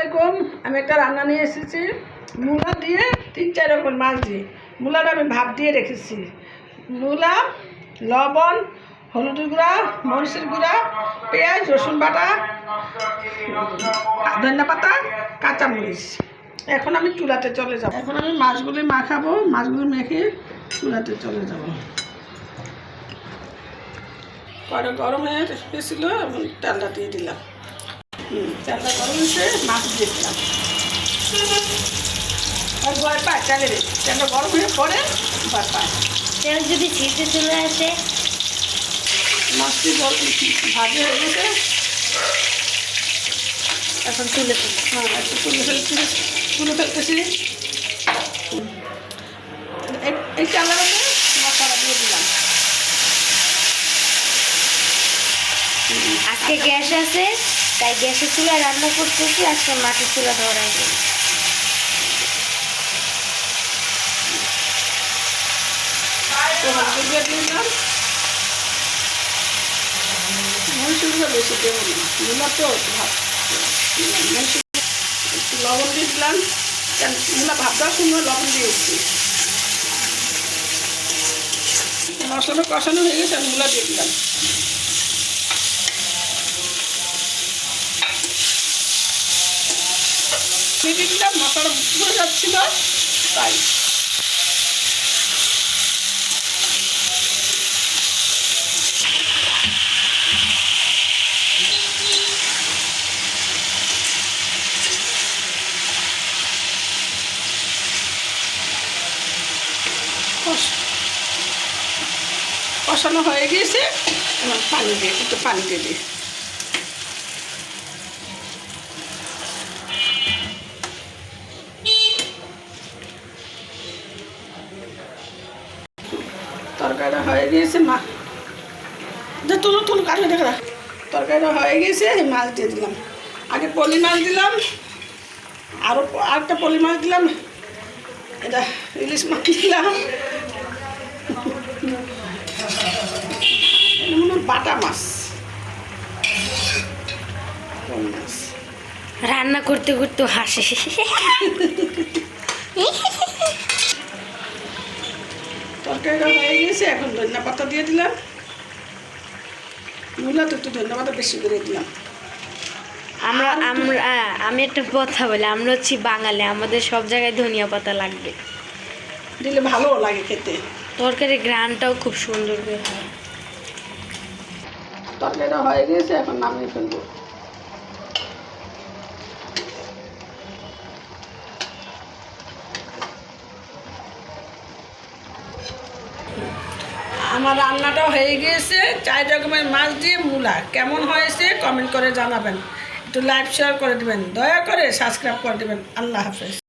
আলাইকুম। আমি একটা রান্না নিয়ে এসেছি। মূলা দিয়ে তিন চার রকম মাছ দিয়ে। মূলাটা আমি ভাপ দিয়ে রেখেছি। মূলা, লবণ, হলুদের গুঁড়া, মরিচের গুঁড়া, পেঁয়াজ, রসুন বাটা, ধনিয়া পাতা, কাঁচামরিচ। এখন আমি চুলাতে চলে যাব। এখন আমি মাছগুলি মাখাবো। মাছগুলি মেখে চুলাতে চলে যাব। কড়া গরম হয়ে গেছিল এবং তেলটা দিয়ে দিলাম। তেলটা গরম হয়েছে মাছ দিয়ে দিলাম আর ভয় পায় তেলটা গরম হয়ে পরে ভয় পায়। তেল যদি ছিটে চলে আসে? মাছটি জল ভাজি হয়ে গেছে। তখন তুলে হ্যাঁ একটু তুলে ফেলছি তুলে ফেলতেছি। এই- তেলের মধ্যে মশলা দিয়ে দিলাম। আজকে গ্যাস আছে? তাই গ্যাসের চুলায় রান্না করতেছি আজকে মাটির চুলা ধরাই দিই দিয়ে বেশি লবণ দিয়ে দিলাম কেন মূলা লবণ দিয়েছি মশলাটা কষানো হয়ে গেছে, আমি মূলা দিয়ে দিলাম। দিয়ে দিলাম মশলাটা পুরো যাচ্ছিল তাই। কষ- কষানো হয়ে গিয়েছে, এবার পানি দিয়ে, একটু পানি দিয়ে দিই। তরকারিটা হয়ে গিয়েছে মা। তুলো তুলো কাটলে দেখা তরকারিটা হয়ে গিয়েছে মাছ দিয়ে দিলাম। আগে পলি মাছ দিলাম আরও আরেকটা পলি মাছ দিলাম। এটা ইলিশ মাছ দিলাম। বাটা মাছ। রান্না করতে করতে হাসে। তরকারিটা হয়ে গেছে এখন ধনিয়া পাতা দিয়ে দিলাম। মূলা তো একটু ধনিয়া পাতা বেশি করে দিলাম। আমরা আমরা আমি একটা কথা বলি আমরা হচ্ছি বাঙালি আমাদের সব জায়গায় ধনিয়া পাতা লাগবে। দিলে ভালোও লাগে খেতে। তরকারি গ্রানটাও খুব সুন্দর হয়। তরকারিটা হয়ে গেছে এখন নামিয়ে ফেলব। আমার রান্নাটাও হয়ে গিয়েছে। চার রকমের মাছ দিয়ে মূলা। কেমন হয়েছে কমেন্ট করে জানাবেন। একটু লাইক শেয়ার করে দেবেন। দয়া করে সাবস্ক্রাইব করে দেবেন। আল্লাহ হাফেজ।